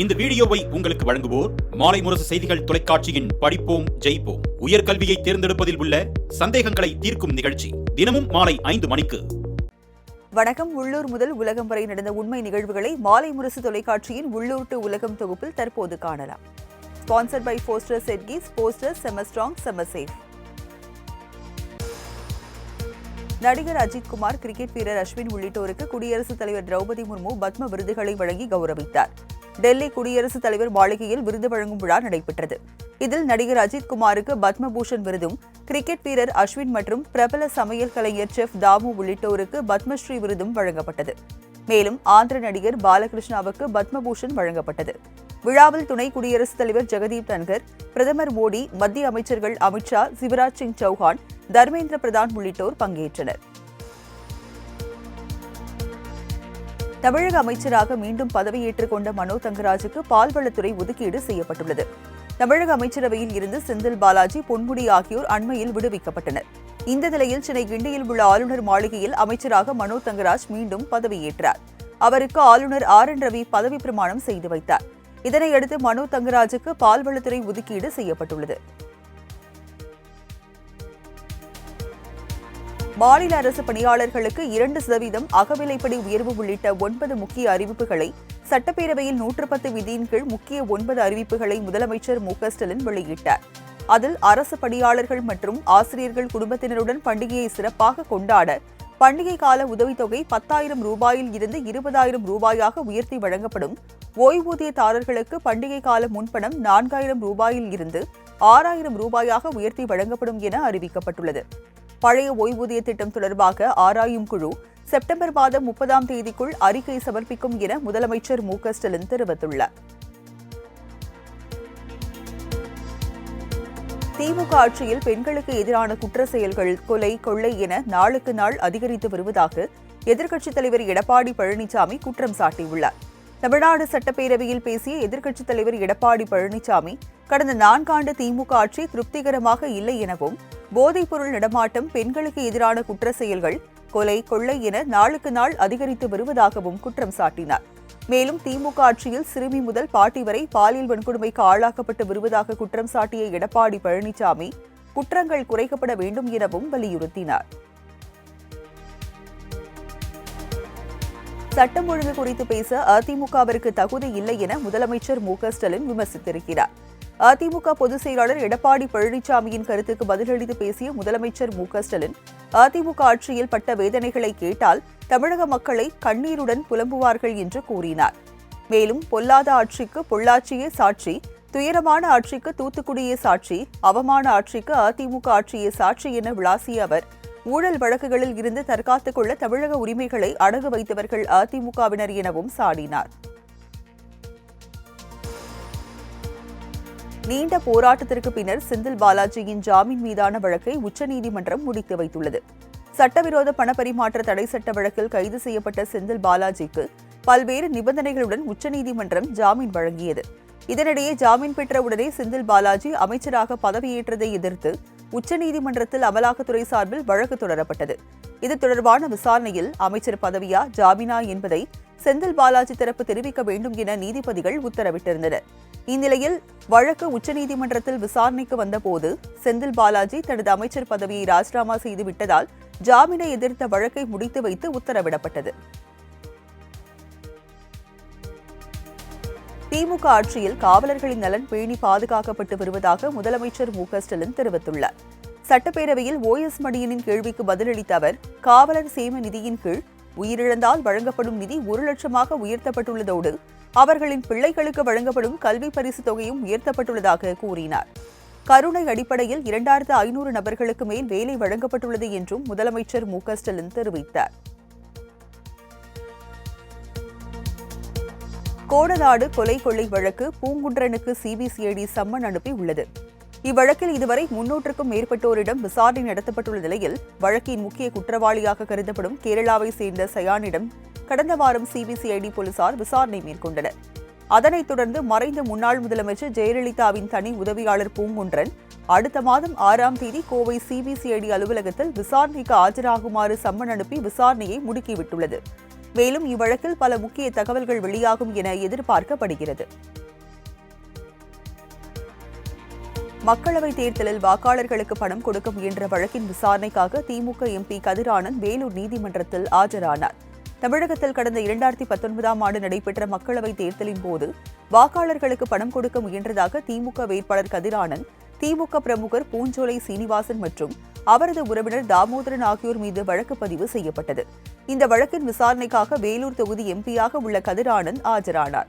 இந்த வீடியோவை உங்களுக்கு வழங்குவோர் மாலை முரசு செய்திகள் தொலைக்காட்சியின் படிப்போம் ஜெயிப்போம். உயர்கல்வியை தேர்ந்தெடுப்பதில் உள்ள சந்தேகங்களை தீர்க்கும் நிகழ்ச்சி தினமும் மாலை ஐந்து மணிக்கு. வணக்கம். உள்ளூர் முதல் உலகம் வரை நடந்த உண்மை நிகழ்வுகளை மாலை முரசு தொலைக்காட்சியின் உள்ளூர் டு உலகம் தொகுப்பில் தற்போது காணலாம். ஸ்பான்சர்ட் பை போஸ்டர் செட்கி போஸ்டர் செமஸ்ட்ராங் செமசேஃப் நடிகர் அஜித்குமார் கிரிக்கெட் வீரர் அஸ்வின் உள்ளிட்டோருக்கு குடியரசுத் தலைவர் திரௌபதி முர்மு பத்ம விருதுகளை வழங்கி கௌரவித்தார். டெல்லி குடியரசுத் தலைவர் மாளிகையில் விருது வழங்கும் விழா நடைபெற்றது. இதில் நடிகர் அஜித்குமாருக்கு பத்மபூஷன் விருதும் கிரிக்கெட் வீரர் அஸ்வின் மற்றும் பிரபல சமையல் கலைஞர் செஃப் தாமு உள்ளிட்டோருக்கு பத்மஸ்ரீ விருதும் வழங்கப்பட்டது. மேலும் ஆந்திர நடிகர் பாலகிருஷ்ணாவுக்கு பத்மபூஷன் வழங்கப்பட்டது. விழாவில் துணை குடியரசுத் தலைவர் ஜெகதீப் தன்கர் பிரதமர் மோடி மத்திய அமைச்சர்கள் அமித்ஷா சிவராஜ் சிங் சௌஹான் தர்மேந்திர பிரதான் உள்ளிட்டோர் பங்கேற்றனர். தமிழக அமைச்சராக மீண்டும் பதவியேற்றுக் கொண்ட மனோ தங்கராஜுக்கு பால்வளத்துறை ஒதுக்கீடு செய்யப்பட்டுள்ளது. தமிழக அமைச்சரவையில் இருந்து செந்தில் பாலாஜி பொன்முடி ஆகியோர் அண்மையில் விடுவிக்கப்பட்டனர். இந்த நிலையில் சென்னை கிண்டியில் உள்ள ஆளுநர் மாளிகையில் அமைச்சராக மனோ தங்கராஜ் மீண்டும் பதவியேற்றார் அவருக்கு ஆளுநர் ஆர் என் ரவி பதவி பிரமாணம் செய்து வைத்தார். இதனையடுத்து மனோ தங்கராஜுக்கு பால்வளத்துறை ஒதுக்கீடு செய்யப்பட்டுள்ளது. மாநில அரசு பணியாளர்களுக்கு இரண்டு சதவீதம் அகவிலைப்படி உயர்வு உள்ளிட்ட ஒன்பது முக்கிய அறிவிப்புகளை சட்டப்பேரவையில் நூற்று பத்து விதியின் கீழ் முக்கிய ஒன்பது அறிவிப்புகளை முதலமைச்சர் மு க ஸ்டாலின் வெளியிட்டார். அதில் அரசு பணியாளர்கள் மற்றும் ஆசிரியர்கள் குடும்பத்தினருடன் பண்டிகையை சிறப்பாக கொண்டாட பண்டிகை கால உதவித்தொகை பத்தாயிரம் ரூபாயில் இருந்து இருபதாயிரம் ரூபாயாக உயர்த்தி வழங்கப்படும். ஓய்வூதியதாரர்களுக்கு பண்டிகை கால முன்பணம் நான்காயிரம் ரூபாயில் இருந்து ஆறாயிரம் ரூபாயாக உயர்த்தி வழங்கப்படும் என அறிவிக்கப்பட்டுள்ளது. பழைய ஓய்வூதிய திட்டம் தொடர்பாக ஆராயும் குழு செப்டம்பர் மாதம் முப்பதாம் தேதிக்குள் அறிக்கை சமர்ப்பிக்கும் என முதலமைச்சர் மு ஸ்டாலின் தெரிவித்துள்ளார். திமுக ஆட்சியில் பெண்களுக்கு எதிரான குற்ற செயல்கள் கொலை கொள்ளை என நாளுக்கு நாள் அதிகரித்து வருவதாக எதிர்க்கட்சித் தலைவர் எடப்பாடி பழனிசாமி குற்றம் சாட்டியுள்ளார். தமிழ்நாடு சட்டப்பேரவையில் பேசிய எதிர்க்கட்சித் தலைவர் எடப்பாடி பழனிசாமி கடந்த நான்காண்டு திமுக ஆட்சி திருப்திகரமாக இல்லை எனவும் போதைப்பொருள் நடமாட்டம் பெண்களுக்கு எதிரான குற்ற செயல்கள் கொலை கொள்ளை என நாளுக்கு நாள் அதிகரித்து வருவதாகவும் குற்றம் சாட்டினார். மேலும் திமுக ஆட்சியில் சிறுமி முதல் பாட்டி வரை பாலியல் வன்கொடுமைக்கு ஆளாக்கப்பட்டு வருவதாக குற்றம் சாட்டிய எடப்பாடி பழனிசாமி குற்றங்கள் குறைக்கப்பட வேண்டும் எனவும் வலியுறுத்தினார். சட்டம் ஒழுங்கு குறித்து பேச அதிமுகவிற்கு தகுதி இல்லை என முதலமைச்சர் மு ஸ்டாலின் விமர்சித்திருக்கிறார். அதிமுக பொதுச் செயலாளர் எடப்பாடி பழனிசாமியின் கருத்துக்கு பதிலளித்து பேசிய முதலமைச்சர் மு க ஸ்டாலின் அதிமுக ஆட்சியில் பட்ட வேதனைகளை கேட்டால் தமிழக மக்களை கண்ணீருடன் புலம்புவார்கள் என்று கூறினார். மேலும் பொல்லாத ஆட்சிக்கு பொள்ளாச்சியே சாட்சி துயரமான ஆட்சிக்கு தூத்துக்குடியே சாட்சி அவமான ஆட்சிக்கு அதிமுக ஆட்சியே சாட்சி என விளாசிய அவர் ஊழல் வழக்குகளில் இருந்து தற்காத்துக் கொள்ள தமிழக உரிமைகளை அடகு வைத்தவர்கள் அதிமுகவினர் எனவும் சாடினார். நீண்ட போராட்டத்திற்கு பின்னர் செந்தில் பாலாஜியின் ஜாமீன் மீதான வழக்கை உச்சநீதிமன்றம் முடித்து வைத்துள்ளது. சட்டவிரோத பணப்பரிமாற்ற தடை சட்ட வழக்கில் கைது செய்யப்பட்ட செந்தில் பாலாஜிக்கு பல்வேறு நிபந்தனைகளுடன் உச்சநீதிமன்றம் ஜாமீன் வழங்கியது. இதனிடையே ஜாமீன் பெற்ற உடனே செந்தில் பாலாஜி அமைச்சராக பதவியேற்றதை எதிர்த்து உச்சநீதிமன்றத்தில் அமலாக்கத்துறை சார்பில் வழக்கு தொடரப்பட்டது. இது தொடர்பான விசாரணையில் அமைச்சர் பதவியா ஜாமீனா என்பதை செந்தில் பாலாஜி தரப்பு தெரிவிக்க வேண்டும் என நீதிபதிகள் உத்தரவிட்டிருந்தனர். இந்நிலையில் வழக்கு உச்சநீதிமன்றத்தில் விசாரணைக்கு வந்தபோது செந்தில் பாலாஜி தனது அமைச்சர் பதவியை ராஜினாமா செய்து விட்டதால் ஜாமீனை எதிர்த்த வழக்கை முடித்து வைத்து உத்தரவிடப்பட்டது. திமுக ஆட்சியில் காவலர்களின் நலன் பேணி பாதுகாக்கப்பட்டு வருவதாக முதலமைச்சர் மு ஸ்டாலின் தெரிவித்துள்ளார். சட்டப்பேரவையில் ஓ எஸ் மணியனின் கேள்விக்கு பதிலளித்த அவர் காவலர் சேம நிதியின் கீழ் உயிரிழந்தால் வழங்கப்படும் நிதி ஒரு லட்சமாக உயர்த்தப்பட்டுள்ளதோடு அவர்களின் பிள்ளைகளுக்கு வழங்கப்படும் கல்வி பரிசு தொகையும் உயர்த்தப்பட்டுள்ளதாக கூறினார். கருணை அடிப்படையில் இரண்டாயிரத்து ஐநூறு நபர்களுக்கு மேல் வேலை வழங்கப்பட்டுள்ளது என்றும் முதலமைச்சர் மு க ஸ்டாலின் தெரிவித்தார். கோடநாடு கொலை கொள்ளை வழக்கு பூங்குன்றனுக்கு சிபிசிஐடி சம்மன் அனுப்பி உள்ளது இவ்வழக்கில் இதுவரை முன்னூற்றுக்கும் மேற்பட்டோரிடம் விசாரணை நடத்தப்பட்டுள்ள நிலையில் வழக்கின் முக்கிய குற்றவாளியாக கருதப்படும் கேரளாவை சேர்ந்த சயானிடம் கடந்த வாரம் சிபிசிஐடி போலீசார் விசாரணை மேற்கொண்டனர். அதனைத் தொடர்ந்து மறைந்த முன்னாள் முதலமைச்சர் ஜெயலலிதாவின் தனி உதவியாளர் பூங்குன்றன் அடுத்த மாதம் ஆறாம் தேதி கோவை சிபிசிஐடி அலுவலகத்தில் விசாரணைக்கு ஆஜராகுமாறு சம்மன் அனுப்பி விசாரணையை முடுக்கிவிட்டுள்ளது. மேலும் இவ்வழக்கில் பல முக்கிய தகவல்கள் வெளியாகும் என எதிர்பார்க்கப்படுகிறது. மக்களவைத் தேர்தலில் வாக்காளர்களுக்கு பணம் கொடுக்க முயன்ற வழக்கின் விசாரணைக்காக திமுக எம்பி கதிரானந்த் வேலூர் நீதிமன்றத்தில் ஆஜரானார். தமிழகத்தில் கடந்த இரண்டாயிரத்தி பத்தொன்பதாம் ஆண்டு நடைபெற்ற மக்களவைத் தேர்தலின் போது வாக்காளர்களுக்கு பணம் கொடுக்க முயன்றதாக திமுக வேட்பாளர் கதிரானந்த் திமுக பிரமுகர் பூஞ்சோலை சீனிவாசன் மற்றும் அவரது உறவினர் தாமோதரன் ஆகியோர் மீது வழக்கு பதிவு செய்யப்பட்டது. இந்த வழக்கின் விசாரணைக்காக வேலூர் தொகுதி எம்பியாக உள்ள கதிரானந்த் ஆஜரானார்.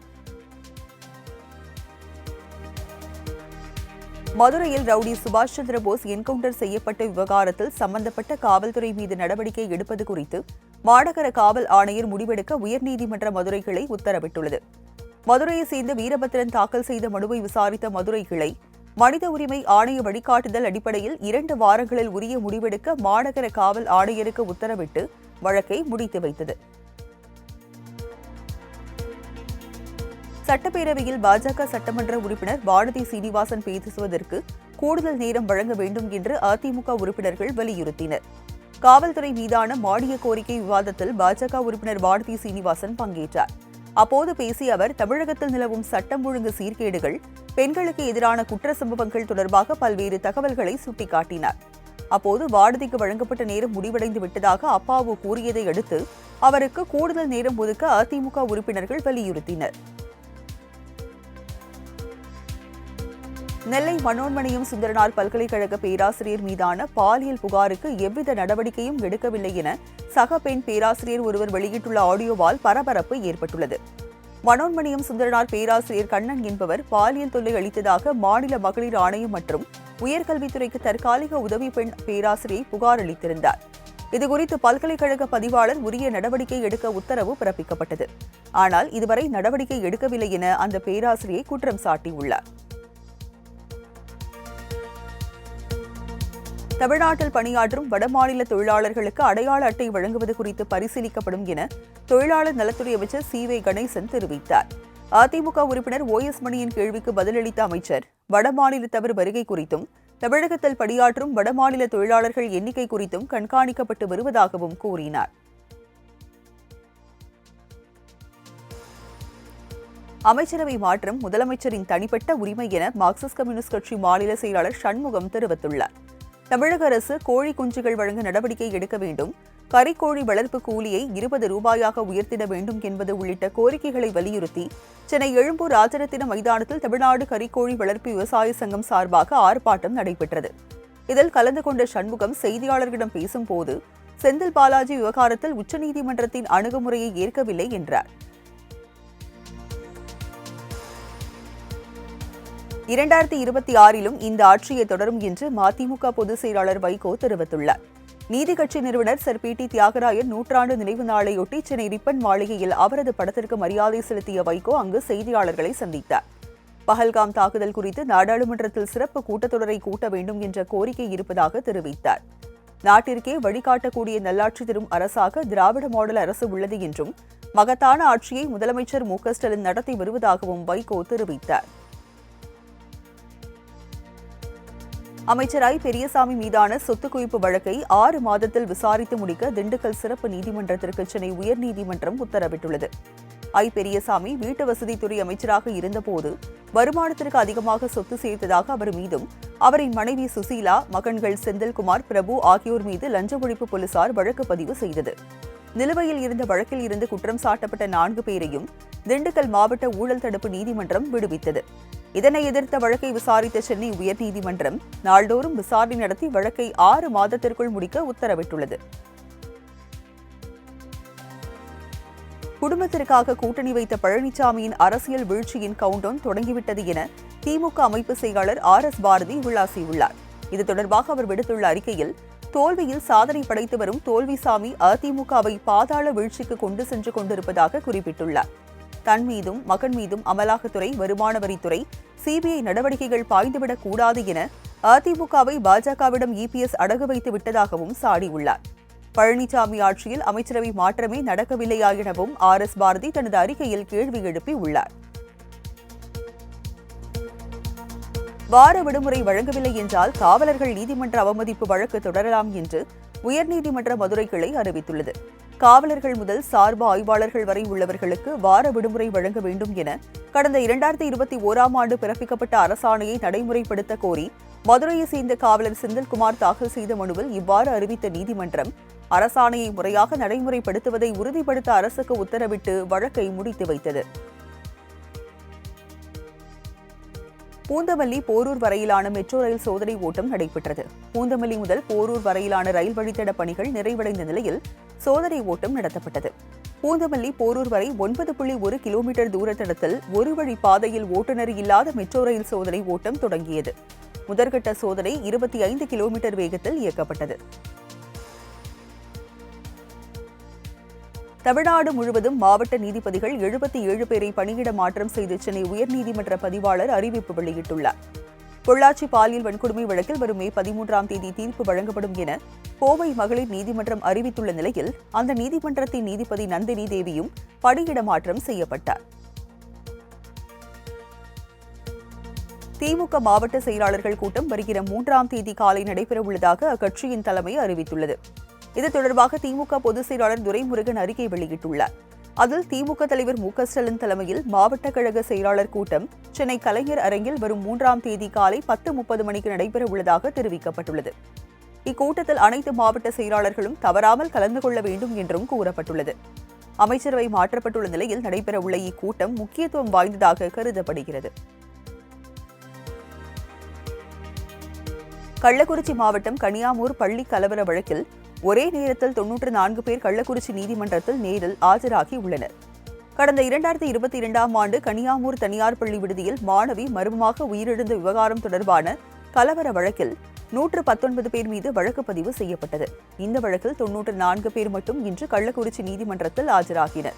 மதுரையில் ரவுடி சுபாஷ் சந்திர போஸ் என்கவுண்டர் செய்யப்பட்ட விவகாரத்தில் சம்பந்தப்பட்ட காவல்துறை மீது நடவடிக்கை எடுப்பது குறித்து மாநகர காவல் ஆணையர் முடிவெடுக்க உயர்நீதிமன்ற மதுரை கிளை உத்தரவிட்டுள்ளது. மதுரையை சேர்ந்த வீரபத்திரன் தாக்கல் செய்த மனுவை விசாரித்த மதுரை கிளை மனித உரிமை ஆணைய வழிகாட்டுதல் அடிப்படையில் இரண்டு வாரங்களில் உரிய முடிவெடுக்க மாநகர காவல் ஆணையருக்கு உத்தரவிட்டு வழக்கை முடித்து வைத்தது. சட்டப்பேரவையில் பாஜக சட்டமன்ற உறுப்பினர் வானதி சீனிவாசன் பேசுவதற்கு கூடுதல் நேரம் வழங்க வேண்டும் என்று அதிமுக உறுப்பினர்கள் வலியுறுத்தினர். காவல்துறை மீதான மானிய கோரிக்கை விவாதத்தில் பாஜக உறுப்பினர் பாரதி சீனிவாசன் பங்கேற்றார். அப்போது பேசிய அவர் தமிழகத்தில் நிலவும் சட்டம் ஒழுங்கு சீர்கேடுகள் பெண்களுக்கு எதிரான குற்ற சம்பவங்கள் தொடர்பாக பல்வேறு தகவல்களை சுட்டிக்காட்டினார். அப்போது வாரதிக்கு வழங்கப்பட்ட நேரம் முடிவடைந்து விட்டதாக அப்பாவு கூறியதை அடுத்து அவருக்கு கூடுதல் நேரம் ஒதுக்க அதிமுக உறுப்பினர்கள் வலியுறுத்தினர். நெல்லை மனோன்மணியம் சுந்தரனார் பல்கலைக்கழக பேராசிரியர் மீதான பாலியல் புகாருக்கு எவ்வித நடவடிக்கையும் எடுக்கவில்லை என சக பெண் பேராசிரியர் ஒருவர் வெளியிட்டுள்ள ஆடியோவால் பரபரப்பு ஏற்பட்டுள்ளது. மனோன்மணியம் சுந்தரனார் பேராசிரியர் கண்ணன் என்பவர் பாலியல் தொல்லை அளித்ததாக மாநில மகளிர் ஆணையம் மற்றும் உயர்கல்வித்துறைக்கு தற்காலிக உதவி பெண் பேராசிரியை புகார் அளித்திருந்தார். இதுகுறித்து பல்கலைக்கழக பதிவாளர் உரிய நடவடிக்கை எடுக்க உத்தரவு பிறப்பிக்கப்பட்டது. ஆனால் இதுவரை நடவடிக்கை எடுக்கவில்லை என அந்த பேராசிரியை குற்றம் சாட்டியுள்ளார். தமிழ்நாட்டில் பணியாற்றும் வடமாநில தொழிலாளர்களுக்கு அடையாள அட்டை வழங்குவது குறித்து பரிசீலிக்கப்படும் என தொழிலாளர் நலத்துறை அமைச்சர் சி வே கணேசன் தெரிவித்தார். அதிமுக உறுப்பினர் ஓ எஸ் மணியின் கேள்விக்கு பதிலளித்த அமைச்சர் வடமாநிலத்தவர் வருகை குறித்தும் தமிழகத்தில் பணியாற்றும் வடமாநில தொழிலாளர்கள் எண்ணிக்கை குறித்தும் கண்காணிக்கப்பட்டு வருவதாகவும் கூறினார். அமைச்சரவை மாற்றம் முதலமைச்சரின் தனிப்பட்ட உரிமை என மார்க்சிஸ்ட் கம்யூனிஸ்ட் கட்சி மாநில செயலாளர் சண்முகம் தெரிவித்துள்ளார். தமிழக அரசு கோழி குஞ்சுகள் வழங்க நடவடிக்கை எடுக்க வேண்டும். கறிக்கோழி வளர்ப்பு கூலியை இருபது ரூபாயாக உயர்த்திட வேண்டும் என்பது உள்ளிட்ட கோரிக்கைகளை வலியுறுத்தி சென்னை எழும்பூர் ராஜரத்தின மைதானத்தில் தமிழ்நாடு கறிக்கோழி வளர்ப்பு விவசாய சங்கம் சார்பாக ஆர்ப்பாட்டம் நடைபெற்றது. இதில் கலந்து கொண்ட சண்முகம் செய்தியாளர்களிடம் பேசும்போது செந்தில் பாலாஜி விவகாரத்தில் உச்சநீதிமன்றத்தின் அணுகுமுறையை ஏற்கவில்லை என்றார். இரண்டாயிரத்தி இருபத்தி ஆறிலும் இந்த ஆட்சியை தொடரும் என்று மதிமுக பொதுச் செயலாளர் வைகோ தெரிவித்துள்ளார். நீதி கட்சி நிறுவனர் சர் பி டி தியாகராயன் நூற்றாண்டு நினைவு நாளையொட்டி சென்னை ரிப்பன் மாளிகையில் அவரது படத்திற்கு மரியாதை செலுத்திய வைகோ அங்கு செய்தியாளர்களை சந்தித்தார். பஹல்காம் தாக்குதல் குறித்து நாடாளுமன்றத்தில் சிறப்பு கூட்டத்தொடரை கூட்ட வேண்டும் என்ற கோரிக்கை இருப்பதாக தெரிவித்தார். நாட்டிற்கே வழிகாட்டக்கூடிய நல்லாட்சி தரும் அரசாக திராவிட மாடல் அரசு உள்ளது என்றும் மகத்தான ஆட்சியை முதலமைச்சர் மு க ஸ்டாலின் நடத்தி வருவதாகவும் வைகோ தெரிவித்தார். அமைச்சராய் பெரியசாமி மீதான சொத்து குவிப்பு வழக்கை ஆறு மாதத்தில் விசாரித்து முடிக்க திண்டுக்கல் சிறப்பு நீதிமன்றத்திற்கு சென்னை உயர்நீதிமன்றம் உத்தரவிட்டுள்ளது. ஐ. பெரியசாமி வீட்டு வசதித்துறை அமைச்சராக இருந்தபோது வருமானத்திற்கு அதிகமாக சொத்து சேர்த்ததாக அவர் மீதும் அவரின் மனைவி சுசீலா மகன்கள் செந்தில்குமார் பிரபு ஆகியோர் மீது லஞ்ச ஒழிப்பு போலீசார் வழக்கு பதிவு செய்தது. நிலுவையில் இருந்த வழக்கில் இருந்து குற்றம் சாட்டப்பட்ட நான்கு பேரையும் திண்டுக்கல் மாவட்ட ஊழல் தடுப்பு நீதிமன்றம் விடுவித்தது. இதனை எதிர்த்த வழக்கை விசாரித்த சென்னை உயர்நீதிமன்றம் நாள்தோறும் விசாரணை நடத்தி வழக்கை ஆறு மாதத்திற்குள் முடிக்க உத்தரவிட்டுள்ளது. குடும்பத்திற்காக கூட்டணி வைத்த பழனிசாமியின் அரசியல் வீழ்ச்சியின் கவுண்டவுன் தொடங்கிவிட்டது என திமுக அமைப்பு செயலாளர் ஆர் எஸ் பாரதி உள்ளாசியுள்ளார். இது தொடர்பாக அவர் விடுத்துள்ள அறிக்கையில் தோல்வியில் சாதனை படைத்து வரும் தோல்விசாமி அதிமுகவை பாதாள வீழ்ச்சிக்கு கொண்டு சென்று கொண்டிருப்பதாக குறிப்பிட்டுள்ளார். தன் மீதும் மகன் மீதும் அமலாக்கத்துறை வருமான வரித்துறை சிபிஐ நடவடிக்கைகள் பாய்ந்துவிடக் கூடாது என அதிமுகவை பாஜகவிடம் இபிஎஸ் அடகு வைத்து விட்டதாகவும் சாடியுள்ளார் பழனிசாமி ஆட்சியில் அமைச்சரவை மாற்றமே நடக்கவில்லையா எனவும் ஆர் எஸ் பாரதி தனது அறிக்கையில் கேள்வி எழுப்பி உள்ளார். வார விடுமுறை வழங்கவில்லை என்றால் காவலர்கள் நீதிமன்ற அவமதிப்பு வழக்கு தொடரலாம் என்று உயர்நீதிமன்ற மதுரை கிளை அறிவித்துள்ளது. காவலர்கள் முதல் சார்பு ஆய்வாளர்கள் வரை உள்ளவர்களுக்கு வார விடுமுறை வழங்க வேண்டும் என கடந்த இரண்டாயிரத்தி இருபத்தி ஓராம் ஆண்டு பிறப்பிக்கப்பட்ட அரசாணையை நடைமுறைப்படுத்த கோரி மதுரையை சேர்ந்த காவலர் செந்தில்குமார் தாக்கல் செய்த மனுவில் இவ்வாறு அறிவித்த நீதிமன்றம் அரசாணையை முறையாக நடைமுறைப்படுத்துவதை உறுதிப்படுத்த அரசுக்கு உத்தரவிட்டு வழக்கை முடித்து வைத்தது. பூந்தமல்லி போரூர் வரையிலான மெட்ரோ ரயில் சோதனை ஓட்டம் நடைபெற்றது. பூந்தமல்லி முதல் போரூர் வரையிலான ரயில் வழித்தட பணிகள் நிறைவடைந்த நிலையில் சோதனை ஓட்டம் நடத்தப்பட்டது. பூந்தமல்லி போரூர் வரை ஒன்பது புள்ளி ஒரு கிலோமீட்டர் தூரத்தடத்தில் ஒரு வழி பாதையில் ஓட்டுநர் இல்லாத மெட்ரோ ரயில் சோதனை ஓட்டம் தொடங்கியது. முதற்கட்ட சோதனை இருபத்தி ஐந்து கிலோமீட்டர் வேகத்தில் இயக்கப்பட்டது. தமிழ்நாடு முழுவதும் மாவட்ட நீதிபதிகள் எழுபத்தி ஏழு பேரை பணியிட மாற்றம் செய்து சென்னை உயர்நீதிமன்ற பதிவாளர் அறிவிப்பு வெளியிட்டுள்ளார். பொள்ளாச்சி பாலியல் வன்கொடுமை வழக்கில் வரும் மே பதிமூன்றாம் தேதி தீர்ப்பு வழங்கப்படும் என கோவை மகளிர் நீதிமன்றம் அறிவித்துள்ள நிலையில் அந்த நீதிமன்றத்தின் நீதிபதி நந்தினி தேவியும் பணியிட மாற்றம் செய்யப்பட்டார். திமுக மாவட்ட செயலாளர்கள் கூட்டம் வருகிற மூன்றாம் தேதி காலை நடைபெறவுள்ளதாக அக்கட்சியின் தலைமை அறிவித்துள்ளது. இது தொடர்பாக திமுக பொதுச் செயலாளர் துரைமுருகன் அறிக்கை வெளியிட்டுள்ளார். அதில் திமுக தலைவர் மு ஸ்டாலின் தலைமையில் மாவட்ட கழக செயலாளர் கூட்டம் சென்னை கலைஞர் அரங்கில் வரும் மூன்றாம் தேதி காலை பத்து முப்பது மணிக்கு நடைபெற உள்ளதாக தெரிவிக்கப்பட்டுள்ளது. இக்கூட்டத்தில் அனைத்து மாவட்ட செயலாளர்களும் தவறாமல் கலந்து கொள்ள வேண்டும் என்றும் கூறப்பட்டுள்ளது. அமைச்சரவை மாற்றப்பட்டுள்ள நிலையில் நடைபெறவுள்ள இக்கூட்டம் முக்கியத்துவம் வாய்ந்ததாக கருதப்படுகிறது. கள்ளக்குறிச்சி மாவட்டம் கனியாமூர் பள்ளி கலவர வழக்கில் ஒரே நேரத்தில் தொன்னூற்று நான்கு பேர் கள்ளக்குறிச்சி நீதிமன்றத்தில் நேரில் ஆஜராகி உள்ளனர். கடந்த இரண்டாயிரத்தி இருபத்தி இரண்டாம் ஆண்டு கனியாமூர் தனியார் பள்ளி விடுதியில் மாணவி மர்மமாக உயிரிழந்த விவகாரம் தொடர்பான கலவர வழக்கில் நூற்று பத்தொன்பது பேர் மீது வழக்கு பதிவு செய்யப்பட்டது. இந்த வழக்கில் தொன்னூற்று நான்கு பேர் மட்டும் இன்று கள்ளக்குறிச்சி நீதிமன்றத்தில் ஆஜராகினர்.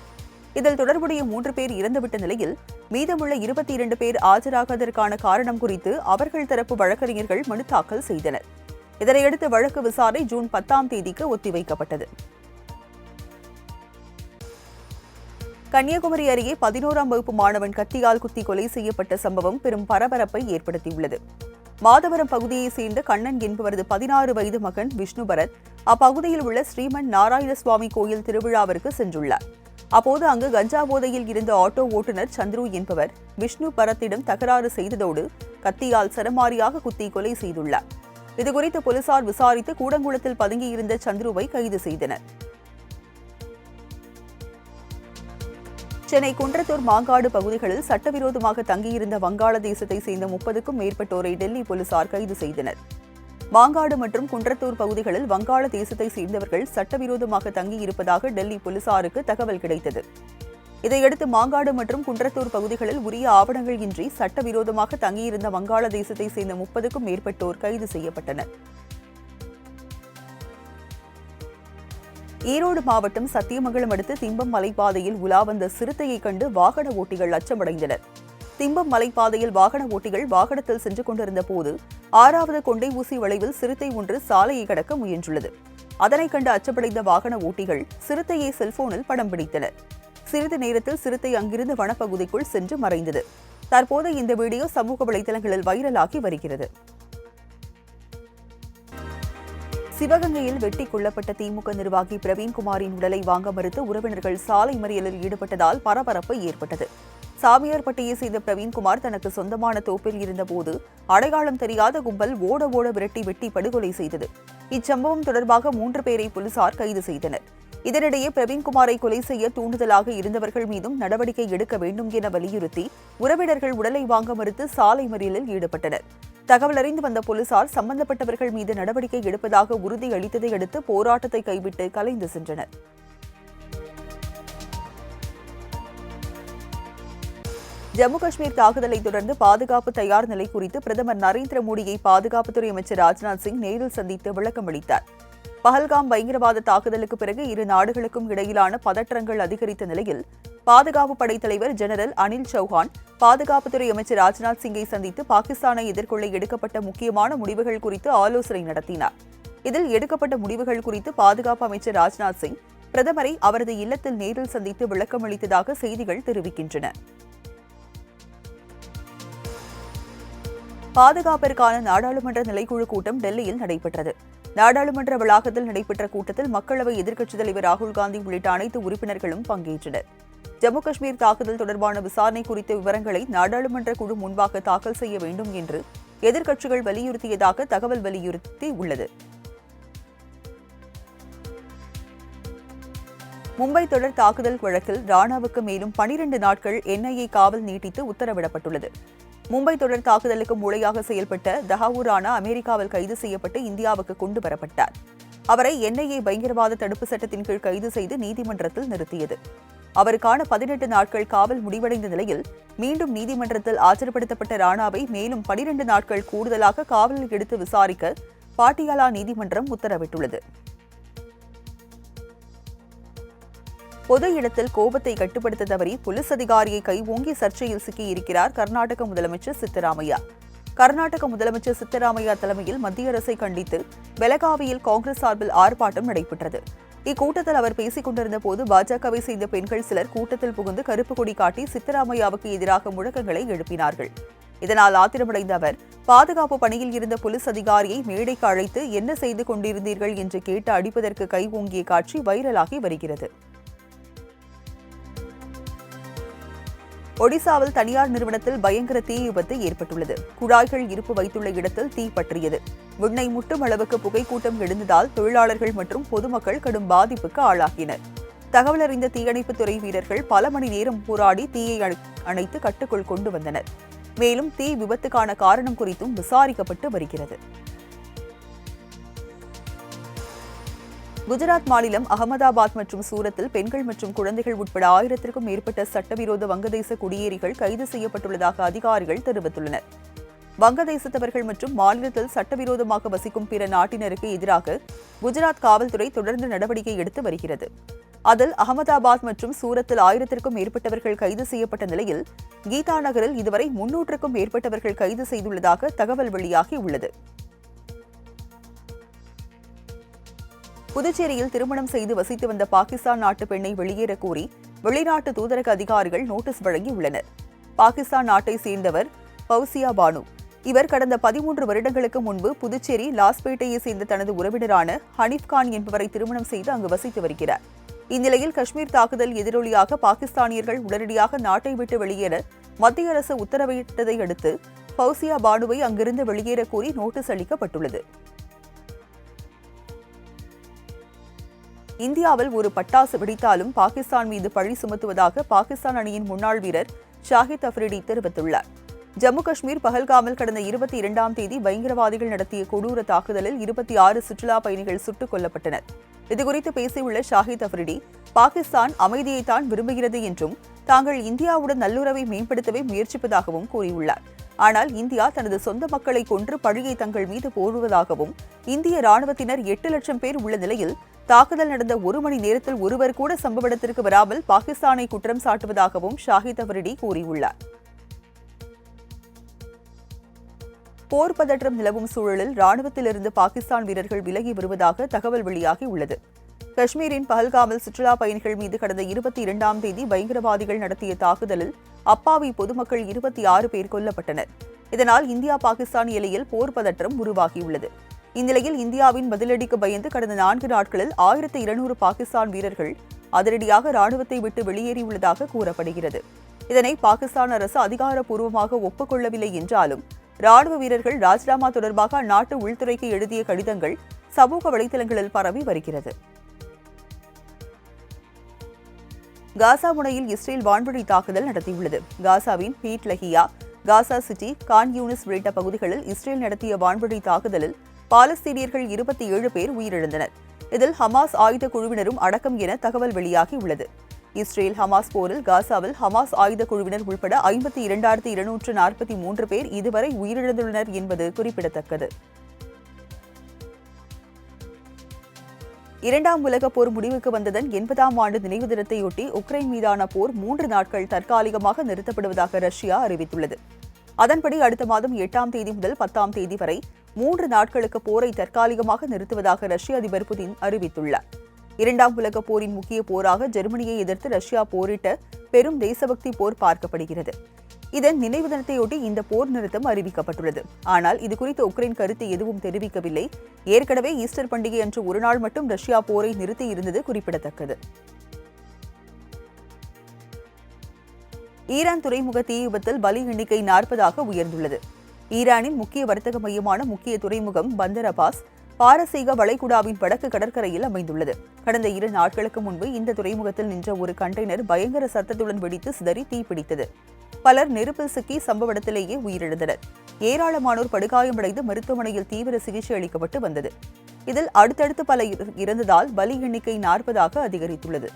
இதில் தொடர்புடைய மூன்று பேர் இறந்துவிட்ட நிலையில் மீதமுள்ள இருபத்தி இரண்டு பேர் ஆஜராகாததற்கான காரணம் குறித்து அவர்கள் தரப்பு வழக்கறிஞர்கள் மனு தாக்கல் செய்தனர். இதனையடுத்து வழக்கு விசாரணை ஜூன் பத்தாம் தேதிக்கு ஒத்திவைக்கப்பட்டது. கன்னியாகுமரி அருகே பதினோராம் வகுப்பு மாணவன் கத்தியால் குத்தி கொலை செய்யப்பட்ட சம்பவம் பெரும் பரபரப்பை ஏற்படுத்தியுள்ளது. மாதவரம் பகுதியைச் சேர்ந்த கண்ணன் என்பவரது பதினாறு வயது மகன் விஷ்ணு பரத் அப்பகுதியில் உள்ள ஸ்ரீமன் நாராயணசுவாமி கோயில் திருவிழாவிற்கு சென்றுள்ளார். அப்போது அங்கு கஞ்சா போதையில் இருந்த ஆட்டோ ஓட்டுநர் சந்துரு என்பவர் விஷ்ணு பரத்திடம் தகராறு செய்ததோடு கத்தியால் சரமாரியாக குத்தி கொலை செய்துள்ளார். இதுகுறித்து போலீசார் விசாரித்து கூடங்குளத்தில் பதுங்கியிருந்த சந்துருவை கைது செய்தனர். சென்னை குன்றத்தூர் மாங்காடு பகுதிகளில் சட்டவிரோதமாக தங்கியிருந்த வங்காளதேசத்தை சேர்ந்த முப்பதுக்கும் மேற்பட்டோரை டெல்லி போலீசார் கைது செய்தனர். மாங்காடு மற்றும் குன்றத்தூர் பகுதிகளில் வங்காளதேசத்தை சேர்ந்தவர்கள் சட்டவிரோதமாக தங்கியிருப்பதாக டெல்லி போலீசாருக்கு தகவல் கிடைத்தது. இதையடுத்து மாங்காடு மற்றும் குன்றத்தூர் பகுதிகளில் உரிய ஆவணங்கள் இன்றி சட்டவிரோதமாக தங்கியிருந்த வங்காளதேசத்தை சேர்ந்த முப்பதுக்கும் மேற்பட்டோர் கைது செய்யப்பட்டனர். ஈரோடு மாவட்டம் சத்தியமங்கலம் அடுத்து திம்பம் மலைப்பாதையில் உலா வந்த சிறுத்தையை கண்டு வாகன ஓட்டிகள் அச்சமடைந்தனர். திம்பம் மலைப்பாதையில் வாகன ஓட்டிகள் வாகனத்தில் சென்று கொண்டிருந்த போது ஆறாவது கொண்டை ஊசி வளைவில் சிறுத்தை ஒன்று சாலையை கடக்க முயன்றுள்ளது. அதனைக் கண்டு அச்சமடைந்த வாகன ஓட்டிகள் சிறுத்தையை செல்போனில் படம் பிடித்தனர். சிறிது நேரத்தில் சிறுத்தை அங்கிருந்து வனப்பகுதிக்குள் சென்று மறைந்தது. தற்போது இந்த வீடியோ சமூக வலைதளங்களில் வைரலாகி வருகிறது. சிவகங்கையில் வெட்டி கொல்லப்பட்ட திமுக நிர்வாகி பிரவீன்குமாரின் உடலை வாங்க மறுத்து உறவினர்கள் சாலை மறியலில் ஈடுபட்டதால் பரபரப்பு ஏற்பட்டது. சாமியார்பட்டியை செய்த பிரவீன்குமார் தனக்கு சொந்தமான தோப்பில் இருந்தபோது அடையாளம் தெரியாத கும்பல் ஓட ஓட விரட்டி வெட்டி படுகொலை செய்தது. இச்சம்பவம் தொடர்பாக மூன்று பேரை போலீசார் கைது செய்தனர். இதனிடையே பிரவீன்குமாரை கொலை செய்ய தூண்டுதலாக இருந்தவர்கள் மீதும் நடவடிக்கை எடுக்க வேண்டும் என வலியுறுத்தி உறவினர்கள் உடலை வாங்க மறுத்து சாலை மறியலில் ஈடுபட்டனர். தகவல் அறிந்து வந்த போலீசார் சம்பந்தப்பட்டவர்கள் மீது நடவடிக்கை எடுப்பதாக உறுதி அளித்ததை அடுத்து போராட்டத்தை கைவிட்டு கலைந்து சென்றனர். ஜம்மு காஷ்மீர் தாக்குதலை தொடர்ந்து பாதுகாப்பு தயார் நிலை குறித்து பிரதமர் நரேந்திர மோடியை பாதுகாப்புத்துறை அமைச்சர் ராஜ்நாத் சிங் நேரில் சந்தித்து விளக்கம் அளித்தார். பஹல்காம் பயங்கரவாத தாக்குதலுக்கு பிறகு இரு நாடுகளுக்கும் இடையிலான பதற்றங்கள் அதிகரித்த நிலையில் பாதுகாப்பு படை தலைவர் ஜெனரல் அனில் சௌஹான் பாதுகாப்புத்துறை அமைச்சர் ராஜ்நாத் சிங்கை சந்தித்து பாகிஸ்தானை எதிர்கொள்ள எடுக்கப்பட்ட முக்கியமான முடிவுகள் குறித்து ஆலோசனை நடத்தினார். இதில் எடுக்கப்பட்ட முடிவுகள் குறித்து பாதுகாப்பு அமைச்சர் ராஜ்நாத் சிங் பிரதமரை அவரது இல்லத்தில் நேரில் சந்தித்து விளக்கம் அளித்ததாக செய்திகள் தெரிவிக்கின்றன. பாதுகாப்பிற்கான நாடாளுமன்ற நிலைக்குழு கூட்டம் டெல்லியில் நடைபெற்றது. நாடாளுமன்ற வளாகத்தில் நடைபெற்ற கூட்டத்தில் மக்களவை எதிர்க்கட்சித் தலைவர் ராகுல் காந்தி உள்ளிட்ட அனைத்து உறுப்பினர்களும் பங்கேற்றனர். ஜம்மு காஷ்மீர் தாக்குதல் தொடர்பான விசாரணை குறித்த விவரங்களை நாடாளுமன்ற குழு முன்பாக தாக்கல் செய்ய வேண்டும் என்று எதிர்க்கட்சிகள் வலியுறுத்தியதாக தகவல் வலியுறுத்தி உள்ளது. மும்பை தொடர் தாக்குதல் வழக்கில் ராணாவுக்கு மேலும் பனிரண்டு நாட்கள் என்ஐஏ காவல் நீட்டித்து உத்தரவிடப்பட்டுள்ளது. மும்பை தொடர் தாக்குதலுக்கு மூளையாக செயல்பட்ட தஹாவூரானா அமெரிக்காவில் கைது செய்யப்பட்டு இந்தியாவுக்கு கொண்டு வரப்பட்டார். அவரை என்ஐஏ பயங்கரவாத தடுப்பு சட்டத்தின் கீழ் கைது செய்து நீதிமன்றத்தில் நிறுத்தியது. அவருக்கான பதினெட்டு நாட்கள் காவல் முடிவடைந்த நிலையில் மீண்டும் நீதிமன்றத்தில் ஆஜர்படுத்தப்பட்ட ராணாவை மேலும் பனிரெண்டு நாட்கள் கூடுதலாக காவலில் எடுத்து விசாரிக்க பாட்டியாலா நீதிமன்றம் உத்தரவிட்டுள்ளது. பொது இடத்தில் கோபத்தை கட்டுப்படுத்த தவறி போலீஸ் அதிகாரியை கை சர்ச்சையில் சிக்கியிருக்கிறார் கர்நாடக முதலமைச்சர் சித்தராமையா. கர்நாடக முதலமைச்சர் சித்தராமையா தலைமையில் மத்திய அரசை கண்டித்து பெலகாவியில் காங்கிரஸ் சார்பில் ஆர்ப்பாட்டம் நடைபெற்றது. இக்கூட்டத்தில் அவர் பேசிக் கொண்டிருந்த போது பாஜகவை சேர்ந்த பெண்கள் சிலர் கூட்டத்தில் புகுந்து கருப்பு கொடி காட்டி சித்தராமையாவுக்கு எதிராக முழக்கங்களை எழுப்பினார்கள். இதனால் ஆத்திரமடைந்த அவர் பாதுகாப்பு பணியில் இருந்த போலீஸ் அதிகாரியை மேடைக்கு அழைத்து என்ன செய்து கொண்டிருந்தீர்கள் என்று கேட்டு அடிப்பதற்கு கை ஓங்கிய காட்சி வைரலாகி வருகிறது. ஒடிசாவில் தனியார் நிறுவனத்தில் பயங்கர தீ விபத்து ஏற்பட்டுள்ளது. குழாய்கள் இருப்பு வைத்துள்ள இடத்தில் தீ பற்றியது. விண்ணை முட்டும் அளவுக்கு புகைக்கூட்டம் எழுந்ததால் தொழிலாளர்கள் மற்றும் பொதுமக்கள் கடும் பாதிப்புக்கு ஆளாகினர். தகவல் அறிந்த தீயணைப்புத் துறை வீரர்கள் பல மணி நேரம் போராடி தீயை அணைத்து கட்டுக்குள் கொண்டு வந்தனர். மேலும் தீ விபத்துக்கான காரணம் குறித்தும் விசாரிக்கப்பட்டு வருகிறது. குஜராத் மாநிலம் அகமதாபாத் மற்றும் சூரத்தில் பெண்கள் மற்றும் குழந்தைகள் உட்பட ஆயிரத்திற்கும் மேற்பட்ட சட்டவிரோத வங்கதேச குடியேறிகள் கைது செய்யப்பட்டுள்ளதாக அதிகாரிகள் தெரிவித்துள்ளனர். வங்கதேசத்தவர்கள் மற்றும் மாநிலத்தில் சட்டவிரோதமாக வசிக்கும் பிற நாட்டினருக்கு எதிராக குஜராத் காவல்துறை தொடர்ந்து நடவடிக்கை எடுத்து வருகிறது. அதில் அகமதாபாத் மற்றும் சூரத்தில் ஆயிரத்திற்கும் மேற்பட்டவர்கள் கைது செய்யப்பட்ட நிலையில் கீதா நகரில் இதுவரை முன்னூற்றுக்கும் மேற்பட்டவர்கள் கைது செய்துள்ளதாக தகவல் வெளியாகி புதுச்சேரியில் திருமணம் செய்து வசித்து வந்த பாகிஸ்தான் நாட்டு பெண்ணை வெளியேற கோரி வெளிநாட்டு தூதரக அதிகாரிகள் நோட்டீஸ் வழங்கியுள்ளனர். பாகிஸ்தான் நாட்டை சேர்ந்தவர் பவுசியா பானு. இவர் கடந்த பதிமூன்று வருடங்களுக்கு முன்பு புதுச்சேரி லாஸ்பேட்டையை சேர்ந்த தனது உறவினரான ஹனீப் கான் என்பவரை திருமணம் செய்து அங்கு வசித்து வருகிறார். இந்நிலையில் காஷ்மீர் தாக்குதல் எதிரொலியாக பாகிஸ்தானியர்கள் உடனடியாக நாட்டை விட்டு வெளியேற மத்திய அரசு உத்தரவிட்டதை அடுத்து பவுசியா பானுவை அங்கிருந்து வெளியேற கோரி நோட்டீஸ் அளிக்கப்பட்டுள்ளது. இந்தியாவில் ஒரு பட்டாசு வெடித்தாலும் பாகிஸ்தான் மீது பழி சுமத்துவதாக பாகிஸ்தான் அணியின் முன்னாள் வீரர் ஷாஹித் அஃப்ரிடி தெரிவித்துள்ளார். ஜம்மு காஷ்மீர் பஹல்காமில் கடந்த இருபத்தி இரண்டாம் தேதி பயங்கரவாதிகள் நடத்திய கொடூர தாக்குதலில் இருபத்தி ஆறு சுற்றுலா பயணிகள் சுட்டுக் கொல்லப்பட்டனர். இதுகுறித்து பேசியுள்ள ஷாஹித் அஃப்ரிடி பாகிஸ்தான் அமைதியைத்தான் விரும்புகிறது என்றும் தாங்கள் இந்தியாவுடன் நல்லுறவை மேம்படுத்தவே முயற்சிப்பதாகவும் கூறியுள்ளார். ஆனால் இந்தியா தனது சொந்த மக்களை கொன்று பழியை தங்கள் மீது போடுவதாகவும் இந்திய ராணுவத்தினர் எட்டு லட்சம் பேர் உள்ள நிலையில் தாக்குதல் நடந்த ஒரு மணி நேரத்தில் ஒருவர் கூட சம்பவ இடத்திற்கு வராமல் பாகிஸ்தானை குற்றம் சாட்டுவதாகவும் ஷாஹித் அவரிடி கூறியுள்ளார். போர் பதற்றம் நிலவும் சூழலில் ராணுவத்திலிருந்து பாகிஸ்தான் வீரர்கள் விலகி வருவதாக தகவல் வெளியாகி உள்ளது. காஷ்மீரின் பஹல்காமில் சுற்றுலா பயணிகள் மீது கடந்த இருபத்தி இரண்டாம் தேதி பயங்கரவாதிகள் நடத்திய தாக்குதலில் அப்பாவி பொதுமக்கள் இருபத்தி ஆறு பேர் கொல்லப்பட்டனர். இதனால் இந்தியா பாகிஸ்தான் எல்லையில் போர் பதற்றம் உருவாகியுள்ளது. இந்நிலையில் இந்தியாவின் பதிலடிக்கு பயந்து கடந்த நான்கு நாட்களில் ஆயிரத்தி இருநூறு பாகிஸ்தான் வீரர்கள் அதிரடியாக ராணுவத்தை விட்டு வெளியேறியுள்ளதாக கூறப்படுகிறது. இதனை பாகிஸ்தான் அரசு அதிகாரப்பூர்வமாக ஒப்புக்கொள்ளவில்லை என்றாலும் ராணுவ வீரர்கள் ராஜினாமா தொடர்பாக அந்நாட்டு உள்துறைக்கு எழுதிய கடிதங்கள் சமூக வலைதளங்களில் பரவி வருகிறது. காசா முனையில் இஸ்ரேல் வான்வழி தாக்குதல் நடத்தியுள்ளது. காசாவின் Beit Lahia Gaza City Khan Younis உள்ளிட்ட பகுதிகளில் இஸ்ரேல் நடத்திய வான்வழி தாக்குதலில் பாலஸ்தீனியர்கள் இருபத்தி ஏழு பேர் உயிரிழந்தனர். இதில் ஹமாஸ் ஆயுத குழுவினரும் அடக்கம் என தகவல் வெளியாகி உள்ளது இஸ்ரேல் ஹமாஸ் போரில் காசாவில் ஹமாஸ் ஆயுத குழுவினர் உள்பட ஐம்பத்தி இரண்டாயிரத்தி இருநூற்று நாற்பத்தி மூன்று பேர் இதுவரை உயிரிழந்துள்ளனர் என்பது குறிப்பிடத்தக்கது. இரண்டாம் உலகப் போர் முடிவுக்கு வந்ததன் எண்பதாம் ஆண்டு நினைவு தினத்தையொட்டி உக்ரைன் மீதான போர் மூன்று நாட்கள் தற்காலிகமாக நிறுத்தப்படுவதாக ரஷ்யா அறிவித்துள்ளது. அதன்படி அடுத்த மாதம் எட்டாம் தேதி முதல் பத்தாம் தேதி வரை மூன்று நாட்களுக்கு போரை தற்காலிகமாக நிறுத்துவதாக ரஷ்ய அதிபர் புதின் அறிவித்துள்ளார். இரண்டாம் உலகப் போரின் முக்கிய போராக ஜெர்மனியை எதிர்த்து ரஷ்யா போரிட்ட பெரும் தேசபக்தி போர் பார்க்கப்படுகிறது. இதன் நினைவு தினத்தையொட்டி இந்த போர் நிறுத்தம் அறிவிக்கப்பட்டுள்ளது. ஆனால் இது குறித்து உக்ரைன் கருத்து எதுவும் தெரிவிக்கவில்லை. ஏற்கனவே ஈஸ்டர் பண்டிகை அன்று ஒரு நாள் மட்டும் ரஷ்யா போரை நிறுத்தி இருந்தது குறிப்பிடத்தக்கது. ஈரான் துறைமுக தீ விபத்தில் பலி எண்ணிக்கை நாற்பதாக உயர்ந்துள்ளது. ஈரானின் முக்கிய வர்த்தக மையமான முக்கிய துறைமுகம் பந்தர் அபாஸ் பாரசீக வளைகுடாவின் வடக்கு கடற்கரையில் அமைந்துள்ளது. கடந்த இரு நாட்களுக்கு முன்பு இந்த துறைமுகத்தில் நின்ற ஒரு கண்டெய்னர் பயங்கர சத்தத்துடன் வெடித்து சிதறி தீப்பிடித்தது. பலர் நெருப்பில் சிக்கி சம்பவ இடத்திலேயே உயிரிழந்தனர். ஏராளமானோர் படுகாயமடைந்து மருத்துவமனையில் தீவிர சிகிச்சை அளிக்கப்பட்டு வந்தது. இதில் அடுத்தடுத்து பல இறந்ததால் பலி எண்ணிக்கை நாற்பதாக அதிகரித்துள்ளது.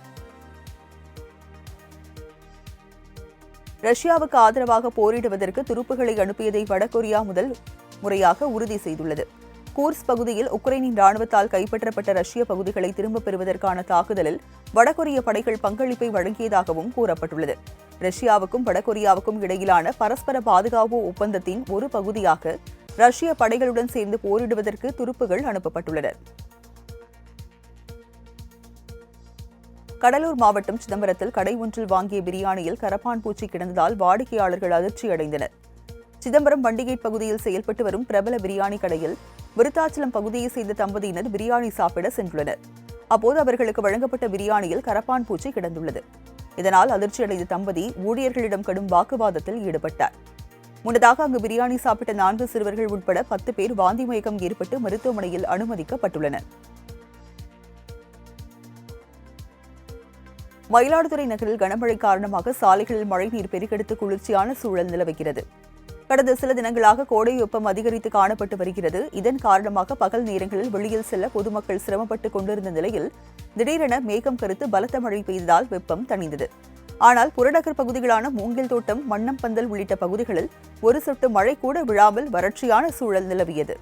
ரஷ்யாவுக்கு ஆதரவாக போரிடுவதற்கு துருப்புகளை அனுப்பியதை வடகொரியா முதல் முறையாக உறுதி செய்துள்ளது. கூர்ஸ் பகுதியில் உக்ரைனின் ராணுவத்தால் கைப்பற்றப்பட்ட ரஷ்ய பகுதிகளை திரும்பப் பெறுவதற்கான தாக்குதலில் வடகொரிய படைகள் பங்களிப்பை வழங்கியதாகவும் கூறப்பட்டுள்ளது. ரஷ்யாவுக்கும் வடகொரியாவுக்கும் இடையிலான பரஸ்பர பாதுகாப்பு ஒப்பந்தத்தின் ஒரு பகுதியாக ரஷ்ய படைகளுடன் சேர்ந்து போரிடுவதற்கு துருப்புகள் அனுப்பப்பட்டுள்ளன. கடலூர் மாவட்டம் சிதம்பரத்தில் கடை ஒன்றில் வாங்கிய பிரியாணியில் கரப்பான் பூச்சி கிடந்ததால் வாடிக்கையாளர்கள் அதிர்ச்சி அடைந்தனர். சிதம்பரம் வண்டிகேட் பகுதியில் செயல்பட்டு வரும் பிரபல பிரியாணி கடையில் விருத்தாச்சலம் பகுதியைச் சேர்ந்த தம்பதியினர் பிரியாணி சாப்பிட சென்றுள்ளனர். அப்போது அவர்களுக்கு வழங்கப்பட்ட பிரியாணியில் கரப்பான் பூச்சி கிடந்துள்ளது. இதனால் அதிர்ச்சியடைந்த தம்பதி ஊழியர்களிடம் கடும் வாக்குவாதத்தில் ஈடுபட்டார். முன்னதாக அங்கு பிரியாணி சாப்பிட்ட நான்கு சிறுவர்கள் உட்பட பத்து பேர் வாந்தி மயக்கம் ஏற்பட்டு மருத்துவமனையில் அனுமதிக்கப்பட்டுள்ளனர். மயிலாடுதுறை நகரில் கனமழை காரணமாக சாலைகளில் மழைநீர் பெருக்கெடுத்து குளிர்ச்சியான சூழல் நிலவுகிறது. கடந்த சில தினங்களாக கோடை வெப்பம் அதிகரித்து காணப்பட்டு வருகிறது. இதன் காரணமாக பகல் நேரங்களில் வெளியில் செல்ல பொதுமக்கள் சிரமப்பட்டு கொண்டிருந்த நிலையில் திடீரென மேகம் கருத்து பலத்த மழை பெய்ததால் வெப்பம் தணிந்தது. ஆனால் புறநகர் பகுதிகளான மூங்கில் தோட்டம் மன்னம்பந்தல் உள்ளிட்ட பகுதிகளில் ஒரு சொட்டு மழை கூட விழாமல் வறட்சியான சூழல் நிலவியது.